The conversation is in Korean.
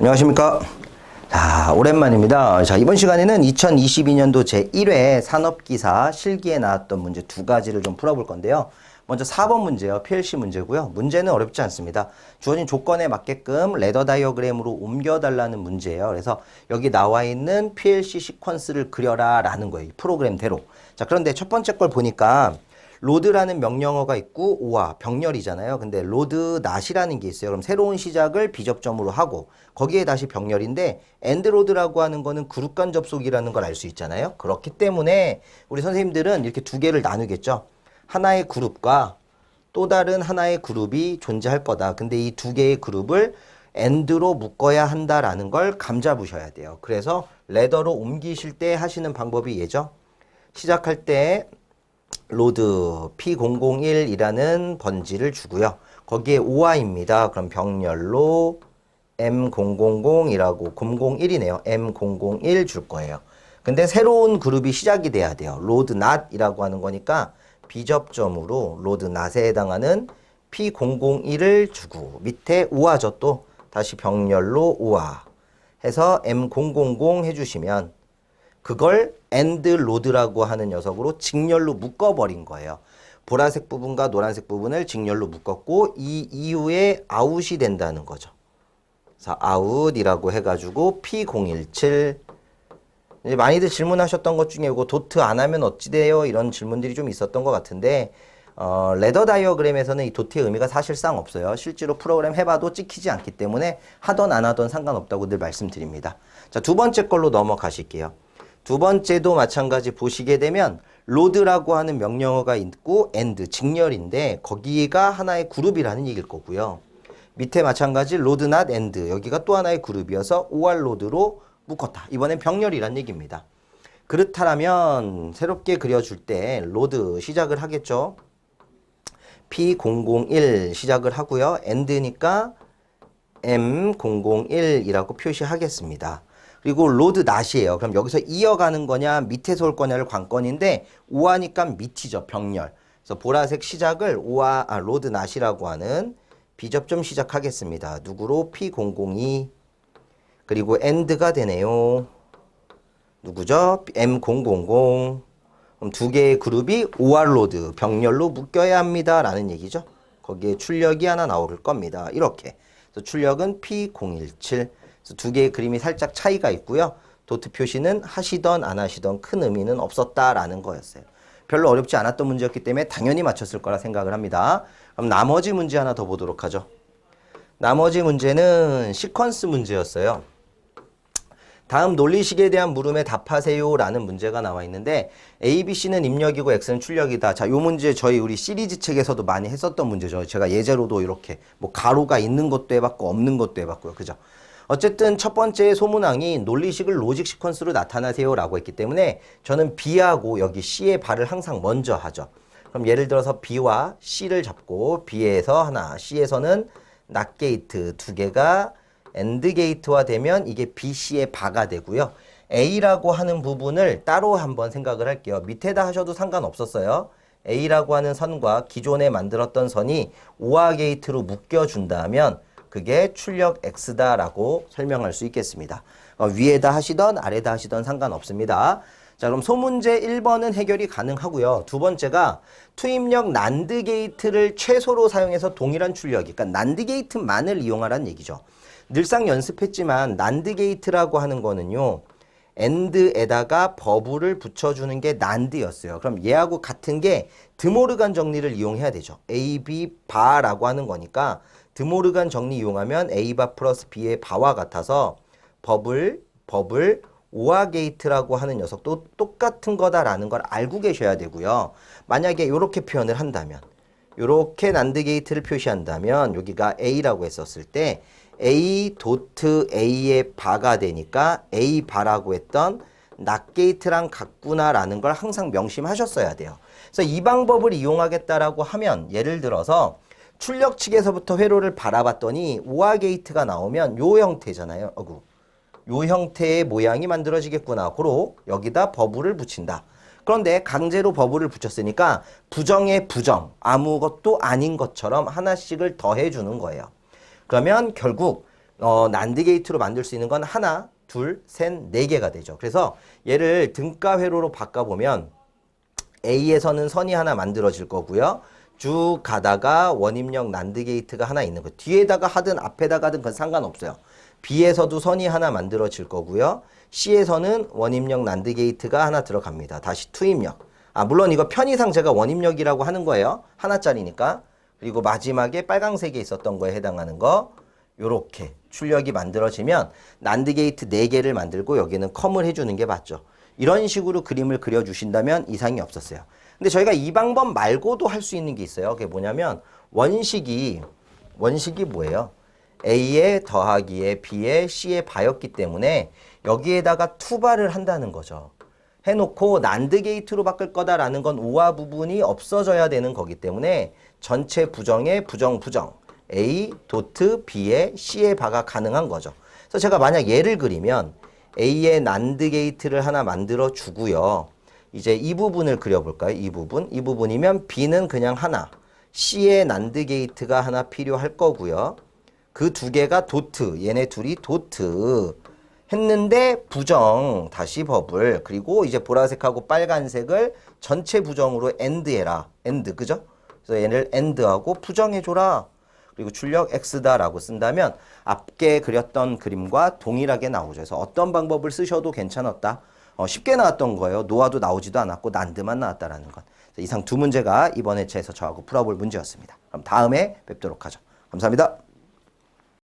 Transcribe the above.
안녕하십니까. 자, 오랜만입니다. 자, 이번 시간에는 2022년도 제1회 산업기사 실기에 나왔던 문제 두 가지를 좀 풀어볼 건데요. 먼저 4번 문제요. PLC 문제고요. 문제는 어렵지 않습니다. 주어진 조건에 맞게끔 레더 다이어그램으로 옮겨달라는 문제예요. 그래서 여기 나와 있는 PLC 시퀀스를 그려라 라는 거예요. 이 프로그램대로. 자, 그런데 첫 번째 걸 보니까 로드라는 명령어가 있고 오와 병렬이잖아요. 근데 로드 낫이라는 게 있어요. 그럼 새로운 시작을 비접점으로 하고 거기에 다시 병렬인데 엔드 로드라고 하는 거는 그룹 간 접속이라는 걸 알 수 있잖아요. 그렇기 때문에 우리 선생님들은 이렇게 두 개를 나누겠죠. 하나의 그룹과 또 다른 하나의 그룹이 존재할 거다. 근데 이 두 개의 그룹을 엔드로 묶어야 한다라는 걸 감잡으셔야 돼요. 그래서 레더로 옮기실 때 하시는 방법이 예죠. 시작할 때 로드 P001이라는 번지를 주고요. 거기에 OI입니다. 그럼 병렬로 M000이라고 001이네요. M001 줄 거예요. 근데 새로운 그룹이 시작이 돼야 돼요. 로드 not이라고 하는 거니까 비접점으로 로드 not에 해당하는 P001을 주고 밑에 오아죠 또 다시 병렬로 오아 해서 M000 해주시면 그걸 엔드 로드라고 하는 녀석으로 직렬로 묶어버린 거예요. 보라색 부분과 노란색 부분을 직렬로 묶었고 이 이후에 아웃이 된다는 거죠. 그래서 아웃이라고 해가지고 P017 이제 많이들 질문하셨던 것 중에 이거 도트 안 하면 어찌 돼요? 이런 질문들이 좀 있었던 것 같은데 어, 레더 다이어그램에서는 이 도트의 의미가 사실상 없어요. 실제로 프로그램 해봐도 찍히지 않기 때문에 하던 안 하던 상관없다고 늘 말씀드립니다. 자, 두 번째 걸로 넘어가실게요. 두 번째도 마찬가지 보시게 되면 로드라고 하는 명령어가 있고 end 직렬인데 거기가 하나의 그룹이라는 얘기일 거고요. 밑에 마찬가지 로드 not 여기가 또 하나의 그룹이어서 or 로드로 묶었다. 이번엔 병렬이란 얘기입니다. 그렇다면 새롭게 그려줄 때 로드 시작을 하겠죠. P001 시작을 하고요. end니까 M001이라고 표시하겠습니다. 그리고 로드 낫이에요. 그럼 여기서 이어가는 거냐 밑에서 올 거냐를 관건인데 오하니까 밑이죠. 병렬. 그래서 보라색 시작을 오하 아, 로드 낫이라고 하는 비접점 시작하겠습니다. 누구로 P002 그리고 엔드가 되네요. 누구죠? M000 그럼 두 개의 그룹이 OR 로드 병렬로 묶여야 합니다 라는 얘기죠. 거기에 출력이 하나 나올 겁니다. 이렇게. 그래서 출력은 P017 그래서 두 개의 그림이 살짝 차이가 있고요. 도트 표시는 하시던 안 하시던 큰 의미는 없었다라는 거였어요. 별로 어렵지 않았던 문제였기 때문에 당연히 맞췄을 거라 생각을 합니다. 그럼 나머지 문제 하나 더 보도록 하죠. 나머지 문제는 시퀀스 문제였어요. 다음 논리식에 대한 물음에 답하세요 라는 문제가 나와 있는데 A, B, C는 입력이고 X는 출력이다. 자, 요 문제 저희 우리 시리즈 책에서도 많이 했었던 문제죠. 제가 예제로도 이렇게 뭐 가로가 있는 것도 해봤고 없는 것도 해봤고요. 그죠? 어쨌든 첫 번째 소문항이 논리식을 로직 시퀀스로 나타나세요 라고 했기 때문에 저는 B하고 여기 C의 발을 항상 먼저 하죠. 그럼 예를 들어서 B와 C를 잡고 B에서 하나, C에서는 낫 게이트 두 개가 엔드 게이트화 되면 이게 BC의 바가 되고요. A라고 하는 부분을 따로 한번 생각을 할게요. 밑에다 하셔도 상관없었어요. A라고 하는 선과 기존에 만들었던 선이 오화 게이트로 묶여 준다면 그게 출력 X다라고 설명할 수 있겠습니다. 어, 위에다 하시던 아래다 하시던 상관없습니다. 자, 그럼 소문제 1번은 해결이 가능하고요. 두 번째가 투입력 난드 게이트를 최소로 사용해서 동일한 출력이, 그러니까 난드 게이트만을 이용하라는 얘기죠. 늘상 연습했지만 난드 게이트라고 하는 거는요. 엔드에다가 버블을 붙여주는 게 난드였어요. 그럼 얘하고 같은 게 드모르간 정리를 이용해야 되죠. A, B, 바라고 하는 거니까 드모르간 정리 이용하면 A 바 플러스 B의 바와 같아서 버블, 버블, 오화 게이트라고 하는 녀석도 똑같은 거다라는 걸 알고 계셔야 되고요. 만약에 이렇게 표현을 한다면 이렇게 난드 게이트를 표시한다면 여기가 A라고 했었을 때 A 도트 A의 바가 되니까 A 바라고 했던 낫 게이트랑 같구나라는 걸 항상 명심하셨어야 돼요. 그래서 이 방법을 이용하겠다라고 하면 예를 들어서 출력 측에서부터 회로를 바라봤더니 오화 게이트가 나오면 요 형태잖아요. 어구. 요 형태의 모양이 만들어지겠구나. 고로 여기다 버블을 붙인다. 그런데 강제로 버블을 붙였으니까 부정의 부정, 아무것도 아닌 것처럼 하나씩을 더해 주는 거예요. 그러면 결국 어, 난드 게이트로 만들 수 있는 건 하나, 둘, 셋, 네 개가 되죠. 그래서 얘를 등가 회로로 바꿔보면 A에서는 선이 하나 만들어질 거고요. 쭉 가다가 원입력 난드 게이트가 하나 있는 거. 뒤에다가 하든 앞에다가 하든 그건 상관없어요. B에서도 선이 하나 만들어질 거고요. C에서는 원입력 난드 게이트가 하나 들어갑니다. 다시 투입력. 아, 물론 이거 편의상 제가 원입력이라고 하는 거예요. 하나짜리니까. 그리고 마지막에 빨강색에 있었던 거에 해당하는 거. 요렇게 출력이 만들어지면 난드 게이트 4개를 만들고 여기는 컴을 해주는 게 맞죠. 이런 식으로 그림을 그려주신다면 이상이 없었어요. 근데 저희가 이 방법 말고도 할 수 있는 게 있어요. 그게 뭐냐면 원식이 원식이 뭐예요? A에 더하기에 B에 C에 바였기 때문에 여기에다가 투바를 한다는 거죠. 해놓고 난드 게이트로 바꿀 거다라는 건 오화 부분이 없어져야 되는 거기 때문에 전체 부정에 부정 부정 A 도트 B에 C에 바가 가능한 거죠. 그래서 제가 만약 예를 그리면 A의 난드 게이트를 하나 만들어 주고요. 이제 이 부분을 그려볼까요? 이 부분. 이 부분이면 B는 그냥 하나. C의 난드 게이트가 하나 필요할 거고요. 그 두 개가 도트. 얘네 둘이 도트. 했는데 부정 다시 버블 그리고 이제 보라색하고 빨간색을 전체 부정으로 엔드해라 엔드 그죠? 그래서 얘를 엔드하고 부정해줘라 그리고 출력 x다라고 쓴다면 앞에 그렸던 그림과 동일하게 나오죠. 그래서 어떤 방법을 쓰셔도 괜찮았다. 어, 쉽게 나왔던 거예요. 노화도 나오지도 않았고 난드만 나왔다라는 것. 이상 두 문제가 이번 회차에서 저하고 풀어볼 문제였습니다. 그럼 다음에 뵙도록 하죠. 감사합니다.